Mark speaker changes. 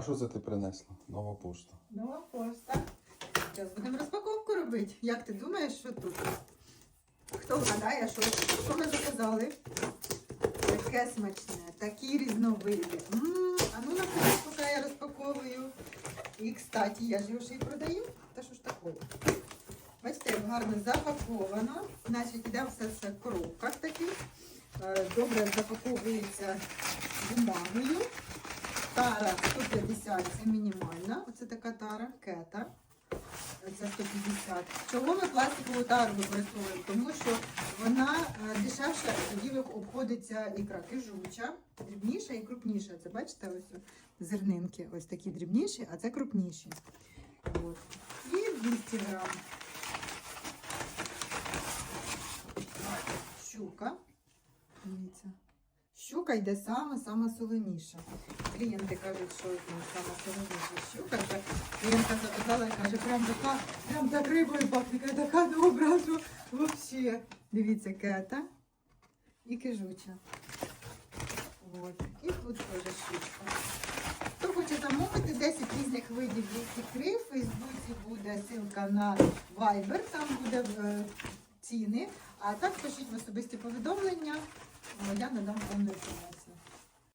Speaker 1: А що це ти принесла? Нова пошта.
Speaker 2: Нова пошта. Зараз будемо розпаковку робити. Як ти думаєш, що тут? Хто вгадає, що, що ми заказали? Таке смачне, такі різновиди. А ну наприклад, поки я розпаковую. І, кстати, я ж його ще й продаю. Та що ж такого? Бачите, як гарно запаковано. Значить, іде все це в коробках таких. Е, Добре запаковується бумагою. Тара 150 це мінімальна. Оце така тара, кета. Це 150. Чого ми пластикову тару використовуємо? Тому що вона е, дешевша, тоді обходиться ікра кижуча, дрібніша і крупніша. Це бачите, ось зернинки, ось такі дрібніші, а це крупніші. От. І 200 грам. Щука. Щука йде саме-саме солоніша. Клієнти кажуть, що саме солоніша щука. Клієнтка заказала і каже, прям така, прям так рибою пахне, така добра, що взагалі. Дивіться, кета і кижуча. От. І тут теж щучка. Хто хоче замовити 10 різних видів ікри, в Фейсбуці буде ссылка на Viber, там буде е, ціни. А так пишіть в особисті повідомлення, е, я надам повну інформацію.